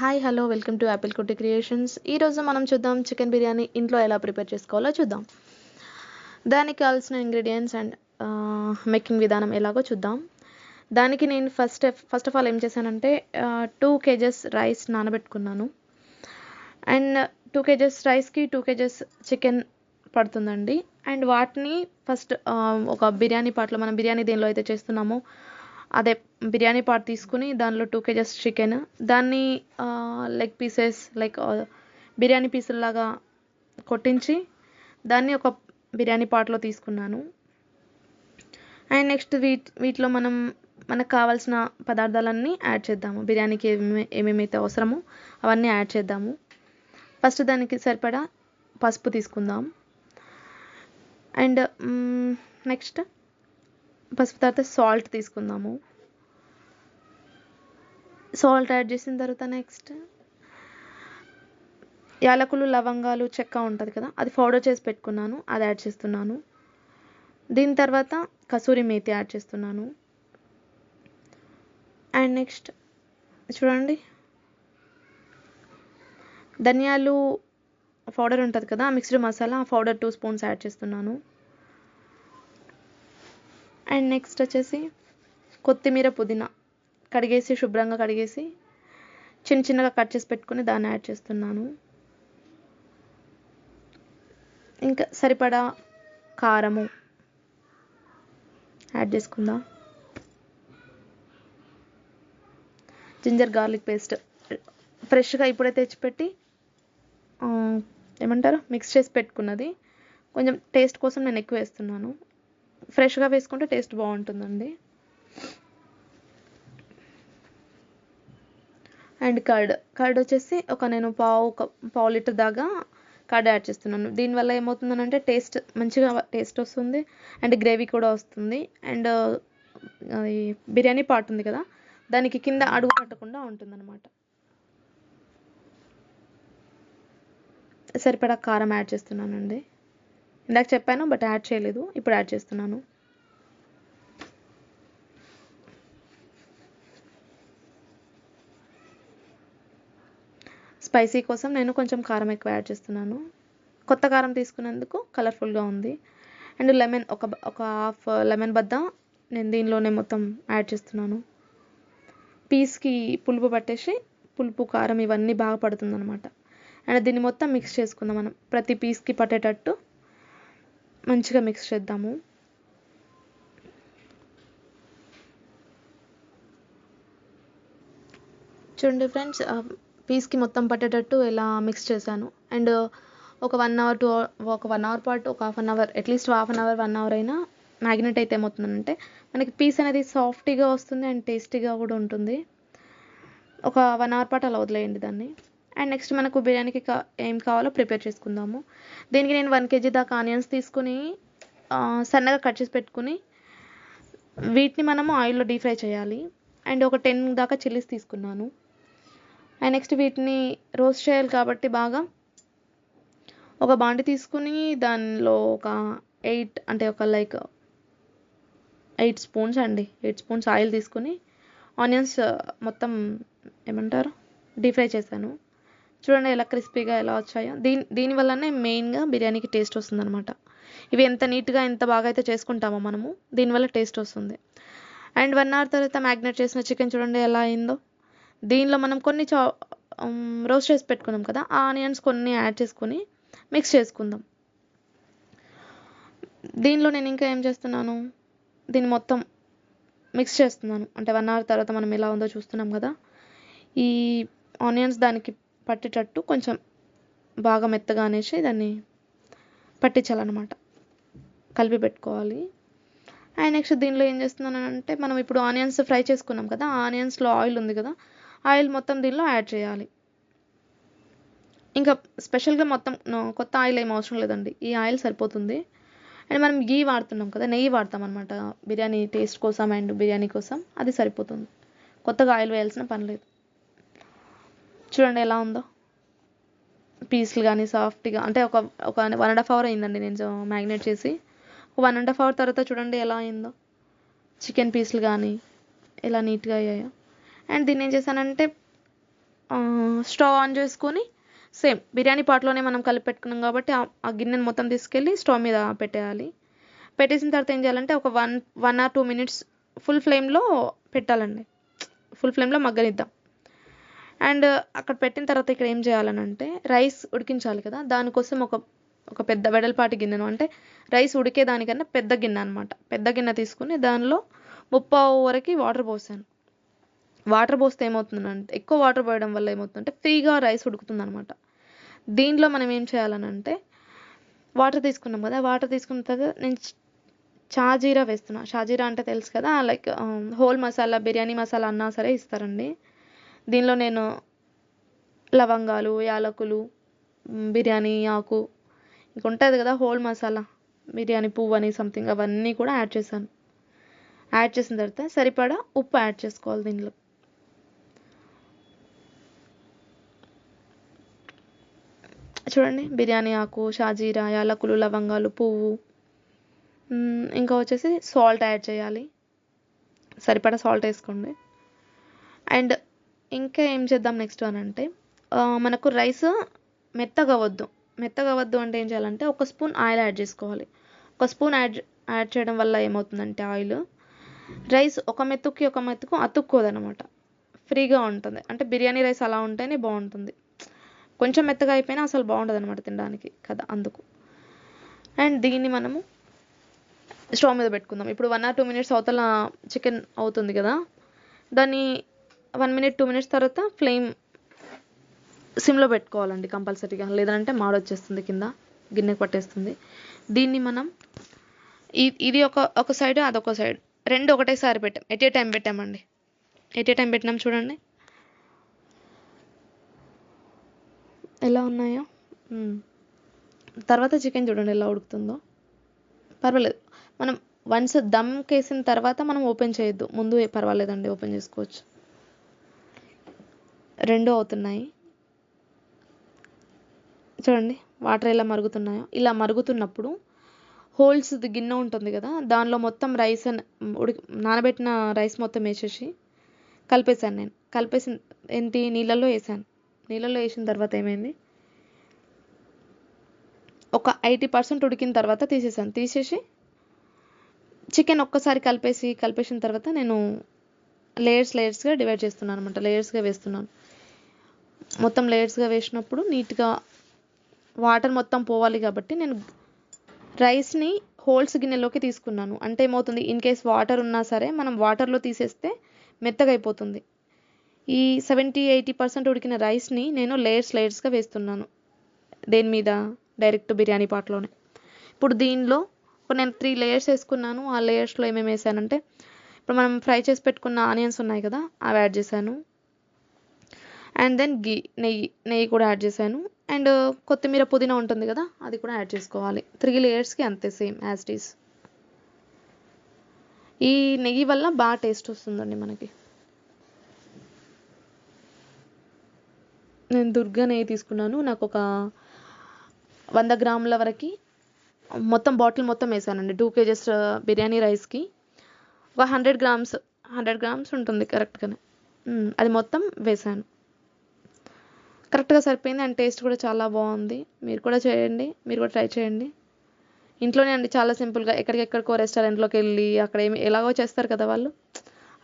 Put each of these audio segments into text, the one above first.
Hi hello welcome to Apple Kutti creations ఈరోజు మనం చూద్దాం చికెన్ బిర్యానీ ఇంట్లో ఎలా ప్రిపేర్ చేసుకోవాలో చూద్దాం. దానికి కావాల్సిన ఇంగ్రీడియంట్స్ అండ్ మేకింగ్ విధానం ఎలాగో చూద్దాం. దానికి నేను ఫస్ట్ ఫస్ట్ ఆఫ్ ఆల్ ఏం చేశానంటే టూ కేజెస్ రైస్ నానబెట్టుకున్నాను. అండ్ టూ కేజెస్ రైస్కి టూ కేజెస్ చికెన్ పడుతుందండి. అండ్ వాటిని ఫస్ట్ ఒక బిర్యానీ పాట్లో మనం బిర్యానీ దేనిలో అయితే చేస్తున్నామో అదే బిర్యానీ పార్ట్ తీసుకుని దానిలో టూ కేజెస్ చికెన్ దాన్ని లెగ్ పీసెస్ లైక్ బిర్యానీ పీసుల్లాగా కొట్టించి దాన్ని ఒక బిర్యానీ పార్ట్లో తీసుకున్నాను. అండ్ నెక్స్ట్ వీట్ వీటిలో మనం మనకు కావాల్సిన పదార్థాలన్నీ యాడ్ చేద్దాము. బిర్యానీకి ఏమేమి ఏమేమైతే అవసరమో అవన్నీ యాడ్ చేద్దాము. ఫస్ట్ దానికి సరిపడా పసుపు తీసుకుందాం. అండ్ నెక్స్ట్ పసుపు తర్వాత సాల్ట్ తీసుకుందాము. సాల్ట్ యాడ్ చేసిన తర్వాత నెక్స్ట్ యాలకులు లవంగాలు చెక్క ఉంటుంది కదా అది పౌడర్ చేసి పెట్టుకున్నాను అది యాడ్ చేస్తున్నాను. దీని తర్వాత కసూరి మేతి యాడ్ చేస్తున్నాను. అండ్ నెక్స్ట్ చూడండి. ధనియాలు పౌడర్ ఉంటుంది కదా మిక్స్డ్ మసాలా ఆ పౌడర్ టూ స్పూన్స్ యాడ్ చేస్తున్నాను. అండ్ నెక్స్ట్ వచ్చేసి కొత్తిమీర పుదీనా కడిగేసి శుభ్రంగా కడిగేసి చిన్న చిన్నగా కట్ చేసి పెట్టుకుని దాన్ని యాడ్ చేస్తున్నాను. ఇంకా సరిపడా కారము యాడ్ చేసుకుందాం. జింజర్ గార్లిక్ పేస్ట్ ఫ్రెష్గా ఇప్పుడే తెచ్చిపెట్టి ఏమంటారు? మిక్స్ చేసి పెట్టుకున్నది. కొంచెం టేస్ట్ కోసం నేను ఎక్కువ వేస్తున్నాను. ఫ్రెష్గా వేసుకుంటే టేస్ట్ బాగుంటుందండి. అండ్ కర్డ్ కర్డ్ వచ్చేసి ఒక నేను పావు ఒక పావు లీటర్ దాకా కర్డ్ యాడ్ చేస్తున్నాను. దీనివల్ల ఏమవుతుందనంటే టేస్ట్ మంచిగా టేస్ట్ వస్తుంది అండ్ గ్రేవీ కూడా వస్తుంది. అండ్ బిర్యానీ పార్ట్ ఉంది కదా దానికి కింద అడుగు పట్టకుండా ఉంటుందన్నమాట. సరిపడా కారం యాడ్ చేస్తున్నానండి. ఇందాక చెప్పాను బట్ యాడ్ చేయలేదు. ఇప్పుడు యాడ్ చేస్తున్నాను. స్పైసీ కోసం నేను కొంచెం కారం ఎక్కువ యాడ్ చేస్తున్నాను. కొత్త కారం తీసుకున్నందుకు కలర్ఫుల్గా ఉంది. అండ్ లెమన్ ఒక ఒక హాఫ్ లెమన్ బద్ద నేను దీనిలోనే మొత్తం యాడ్ చేస్తున్నాను. పీస్కి పులుపు పట్టేసి పులుపు కారం ఇవన్నీ బాగా పడుతుందన్నమాట. అండ్ దీన్ని మొత్తం మిక్స్ చేసుకుందాం మనం. ప్రతి పీస్కి పట్టేటట్టు మంచిగా మిక్స్ చేద్దాము. చూడండి ఫ్రెండ్స్ పీస్కి మొత్తం పట్టేటట్టు ఇలా మిక్స్ చేశాను. అండ్ ఒక వన్ అవర్ టూ ఒక వన్ అవర్ పాటు ఒక half an hour at least half an hour one hour అయినా మ్యాగ్నెట్ అయితే ఏమవుతుందంటే మనకి పీస్ అనేది సాఫ్టీగా వస్తుంది అండ్ టేస్టీగా కూడా ఉంటుంది. ఒక వన్ అవర్ పాటు అలా వదిలేయండి దాన్ని. అండ్ నెక్స్ట్ మనకు బిర్యానీకి కా ఏం కావాలో ప్రిపేర్ చేసుకుందాము. దీనికి నేను వన్ కేజీ దాకా ఆనియన్స్ తీసుకుని సన్నగా కట్ చేసి పెట్టుకుని వీటిని మనము ఆయిల్లో డీప్ ఫ్రై చేయాలి. అండ్ ఒక టెన్ దాకా చిల్లీస్ తీసుకున్నాను. అండ్ నెక్స్ట్ వీటిని రోస్ట్ చేయాలి కాబట్టి బాగా ఒక బాండి తీసుకుని దానిలో ఒక ఎయిట్ అంటే ఒక లైక్ ఎయిట్ స్పూన్స్ అండి ఎయిట్ స్పూన్స్ ఆయిల్ తీసుకుని ఆనియన్స్ మొత్తం ఏమంటారు? డీప్ ఫ్రై చేశాను. చూడండి ఎలా క్రిస్పీగా ఎలా వచ్చాయో. దీని దీనివల్లనే మెయిన్గా బిర్యానీకి టేస్ట్ వస్తుందన్నమాట. ఇవి ఎంత నీట్గా ఎంత బాగా అయితే చేసుకుంటామో మనము దీనివల్ల టేస్ట్ వస్తుంది. అండ్ వన్ అవర్ తర్వాత మ్యాగ్నేట్ చేసిన చికెన్ చూడండి ఎలా అయిందో. దీనిలో మనం కొన్ని చా రోస్ట్ చేసి పెట్టుకున్నాం కదా ఆ ఆనియన్స్ కొన్ని యాడ్ చేసుకొని మిక్స్ చేసుకుందాం. దీనిలో నేను ఇంకా ఏం చేస్తున్నాను దీన్ని మొత్తం మిక్స్ చేస్తున్నాను. అంటే వన్ అవర్ తర్వాత మనం ఎలా ఉందో చూస్తున్నాం కదా. ఈ ఆనియన్స్ దానికి పట్టేటట్టు కొంచెం బాగా మెత్తగా అనేసి దాన్ని పట్టించాలన్నమాట. కలిపి పెట్టుకోవాలి. అండ్ నెక్స్ట్ దీనిలో ఏం చేస్తున్నాను అంటే మనం ఇప్పుడు ఆనియన్స్ ఫ్రై చేసుకున్నాం కదా ఆనియన్స్లో ఆయిల్ ఉంది కదా ఆయిల్ మొత్తం దీనిలో యాడ్ చేయాలి. ఇంకా స్పెషల్గా మొత్తం కొత్త ఆయిల్ ఏం అవసరం లేదండి. ఈ ఆయిల్ సరిపోతుంది. అండ్ మనం గీ వాడుతున్నాం కదా నెయ్యి వాడతాం అనమాట బిర్యానీ టేస్ట్ కోసం అండ్ బిర్యానీ కోసం అది సరిపోతుంది. కొత్తగా ఆయిల్ వేయాల్సిన పని లేదు. చూడండి ఎలా ఉందో. పీస్లు కానీ సాఫ్ట్గా అంటే ఒక ఒక వన్ అండ్ హాఫ్ అవర్ అయిందండి నేను మ్యాగ్నేట్ చేసి. ఒక వన్ అండ్ హాఫ్ అవర్ తర్వాత చూడండి ఎలా అయిందో. చికెన్ పీసులు కానీ ఎలా నీట్గా అయ్యాయో. అండ్ దీన్ని ఏం చేశానంటే స్టవ్ ఆన్ చేసుకొని సేమ్ బిర్యానీ పాట్లోనే మనం కలిపి పెట్టుకున్నాం కాబట్టి ఆ- గిన్నెను మొత్తం తీసుకెళ్ళి స్టవ్ మీద పెట్టేయాలి. పెట్టేసిన తర్వాత ఏం చేయాలంటే ఒక one one or two minutes full ఫ్లేమ్లో పెట్టాలండి. ఫుల్ ఫ్లేమ్లో మగ్గనిద్దాం. అండ్ అక్కడ పెట్టిన తర్వాత ఇక్కడ ఏం చేయాలని అంటే రైస్ ఉడికించాలి కదా దానికోసం ఒక ఒక పెద్ద వెడల్పాటి గిన్నెను అంటే రైస్ ఉడికే దానికన్నా పెద్ద గిన్నె అనమాట పెద్ద గిన్నె తీసుకుని దానిలో ముప్పావు వరకు వాటర్ పోసాను. వాటర్ పోస్తే ఏమవుతుందంటే ఎక్కువ వాటర్ పోయడం వల్ల ఏమవుతుందంటే ఫ్రీగా రైస్ ఉడుకుతుంది అనమాట దీంట్లో మనం ఏం చేయాలనంటే వాటర్ తీసుకున్నాం కదా వాటర్ తీసుకున్న తర్వాత నేను షాజీరా వేస్తున్నా. షాజీరా అంటే తెలుసు కదా లైక్ హోల్ మసాలా బిర్యానీ మసాలా అన్నా సరే ఇస్తారండి. దీనిలో నేను లవంగాలు యాలకులు బిర్యానీ ఆకు ఇంక ఉంటుంది కదా హోల్ మసాలా బిర్యానీ పువ్వు అని సంథింగ్ అవన్నీ కూడా యాడ్ చేశాను. యాడ్ చేసిన తర్వాత సరిపడా ఉప్పు యాడ్ చేసుకోవాలి దీనిలో. చూడండి బిర్యానీ ఆకు షాజీరా యాలకులు లవంగాలు పువ్వు ఇంకా వచ్చేసి సాల్ట్ యాడ్ చేయాలి. సరిపడా సాల్ట్ వేసుకోండి. అండ్ ఇంకా ఏం చేద్దాం నెక్స్ట్ అని అంటే మనకు రైస్ మెత్తగా వద్దు. మెత్తగా అవ్వద్దు అంటే ఏం చేయాలంటే ఒక స్పూన్ ఆయిల్ యాడ్ చేసుకోవాలి. ఒక స్పూన్ యాడ్ యాడ్ చేయడం వల్ల ఏమవుతుందంటే ఆయిల్ రైస్ ఒక మెతుక్కి ఒక మెతుకు అతుక్కోదనమాట ఫ్రీగా ఉంటుంది. అంటే బిర్యానీ రైస్ అలా ఉంటేనే బాగుంటుంది. కొంచెం మెత్తగా అయిపోయినా అసలు బాగుండదు అనమాట తినడానికి కదా అందుకు. అండ్ దీన్ని మనము స్టవ్ మీద పెట్టుకుందాం. ఇప్పుడు వన్ ఆర్ టూ మినిట్స్ అవతల చికెన్ అవుతుంది కదా. దాన్ని వన్ మినిట్ టూ మినిట్స్ తర్వాత ఫ్లేమ్ సిమ్లో పెట్టుకోవాలండి కంపల్సరీగా. లేదంటే మాడొచ్చేస్తుంది కింద గిన్నెకి పట్టేస్తుంది. దీన్ని మనం ఇది ఒక ఒక సైడ్ అదొక సైడ్. రెండు ఒకటేసారి పెట్టాం. ఎట్ ఏ టైం పెట్టామండి? ఎట్ ఏ టైం పెట్టినాం చూడండి. ఎలా ఉన్నాయో? తర్వాత చికెన్ చూడండి ఎలా ఉడుకుతుందో. పర్వాలేదు. మనం వన్స్ దమ్ కేసిన తర్వాత మనం ఓపెన్ చేయొద్దు. ముందు పర్వాలేదండి ఓపెన్ చేసుకోవచ్చు. రెండు అవుతున్నాయి. చూడండి వాటర్ ఎలా మరుగుతున్నాయో. ఇలా మరుగుతున్నప్పుడు హోల్స్ గిన్నె ఉంటుంది కదా దానిలో మొత్తం రైస్ అని ఉడికి నానబెట్టిన రైస్ మొత్తం వేసేసి కలిపేసాను నేను. కలిపేసిన ఏంటి? నీళ్ళల్లో వేసాను. నీళ్ళల్లో వేసిన తర్వాత ఏమైంది? ఒక ఎయిటీ పర్సెంట్ ఉడికిన తర్వాత తీసేసాను తీసేసి చికెన్ ఒక్కసారి కలిపేసి కలిపేసిన తర్వాత నేను లేయర్స్ లేయర్స్గా డివైడ్ చేస్తున్నాను అనమాట లేయర్స్గా వేస్తున్నాను. మొత్తం లేయర్స్గా వేసినప్పుడు నీట్గా వాటర్ మొత్తం పోవాలి కాబట్టి నేను రైస్ని హోల్స్ గిన్నెలోకి తీసుకున్నాను. అంటే ఏమవుతుంది? ఇన్ కేస్ వాటర్ ఉన్నా సరే మనం వాటర్లో తీసేస్తే మెత్తగా అయిపోతుంది. ఈ సెవెంటీ ఎయిటీ పర్సెంట్ ఉడికిన రైస్ని నేను లేయర్స్ లేయర్స్గా వేస్తున్నాను. దేని మీద? డైరెక్ట్ బిర్యానీ పాట్లోనే. ఇప్పుడు దీనిలో ఇప్పుడు నేను త్రీ లేయర్స్ వేసుకున్నాను. ఆ లేయర్స్లో ఏమేమి వేసానంటే ఇప్పుడు మనం ఫ్రై చేసి పెట్టుకున్న ఆనియన్స్ ఉన్నాయి కదా అవి యాడ్ చేశాను. అండ్ దెన్ గీ నెయ్యి నెయ్యి కూడా యాడ్ చేశాను. అండ్ uh, కొత్తిమీర పుదీనా ఉంటుంది కదా అది కూడా యాడ్ చేసుకోవాలి. త్రీ లేయర్స్కి అంతే సేమ్ యాజ్ ఇట్ ఈస్ ఈ నెయ్యి వల్ల బాగా టేస్ట్ వస్తుందండి మనకి. నేను దుర్గా నెయ్యి తీసుకున్నాను. నాకు ఒక వంద గ్రాముల వరకు మొత్తం బాటిల్ మొత్తం వేసానండి. టూ కేజెస్ uh, బిర్యానీ రైస్కి. ఒక హండ్రెడ్ గ్రామ్స్ హండ్రెడ్ గ్రామ్స్ ఉంటుంది కరెక్ట్గానే అది మొత్తం వేసాను. కరెక్ట్గా సరిపోయింది అండ్ టేస్ట్ కూడా చాలా బాగుంది. మీరు కూడా చేయండి. మీరు కూడా ట్రై చేయండి. ఇంట్లోనే అండి చాలా సింపుల్గా ఎక్కడికెక్కడికో రెస్టారెంట్లోకి వెళ్ళి అక్కడ ఏమి ఎలాగో చేస్తారు కదా వాళ్ళు.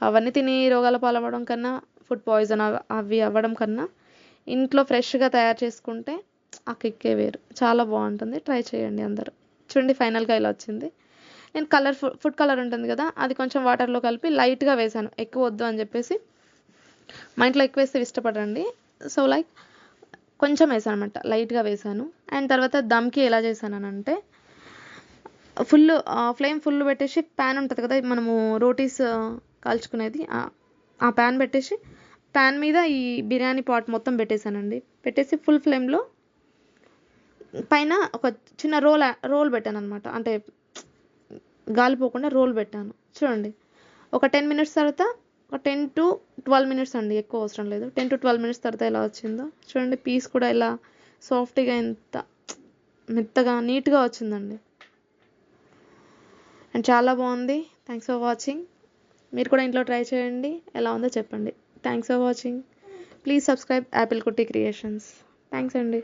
అవన్నీ తిని రోగాల పాలవ్వడం కన్నా ఫుడ్ పాయిజన్ అవి అవ్వడం కన్నా ఇంట్లో ఫ్రెష్గా తయారు చేసుకుంటే ఆ కిక్కే వేరు. చాలా బాగుంటుంది. ట్రై చేయండి అందరూ. చూడండి ఫైనల్గా ఇలా వచ్చింది. నేను కలర్ ఫుడ్ కలర్ ఉంటుంది కదా అది కొంచెం వాటర్లో కలిపి లైట్గా వేసాను. ఎక్కువ వద్దు అని చెప్పేసి మా ఇంట్లో ఎక్కువ వేస్తే ఇష్టపడండి సో లైక్ కొంచెం వేసాను అనమాట లైట్గా వేసాను. అండ్ తర్వాత దమ్కి ఎలా చేశానంటే ఫుల్ ఫ్లేమ్ ఫుల్ పెట్టేసి ప్యాన్ ఉంటుంది కదా మనము రోటీస్ కాల్చుకునేది ఆ- ఆ ప్యాన్ పెట్టేసి ప్యాన్ మీద ఈ బిర్యానీ పాట్ మొత్తం పెట్టేశానండి. పెట్టేసి ఫుల్ ఫ్లేమ్లో పైన ఒక చిన్న రోల్ రోల్ పెట్టాను అనమాట అంటే గాలిపోకుండా రోల్ పెట్టాను. చూడండి. ఒక టెన్ మినిట్స్ తర్వాత ఒక టెన్ టు ట్వెల్వ్ మినిట్స్ అండి ఎక్కువ అవసరం లేదు. టెన్ టు ట్వెల్వ్ మినిట్స్ తర్వాత ఎలా వచ్చిందో చూడండి పీస్ కూడా ఎలా సాఫ్ట్గా ఎంత మెత్తగా నీట్గా వచ్చిందండి. అండ్ చాలా బాగుంది. థ్యాంక్స్ ఫర్ వాచింగ్ మీరు కూడా ఇంట్లో ట్రై చేయండి. ఎలా ఉందో చెప్పండి. Thanks for watching please subscribe Apple Kutti creations thanks అండి.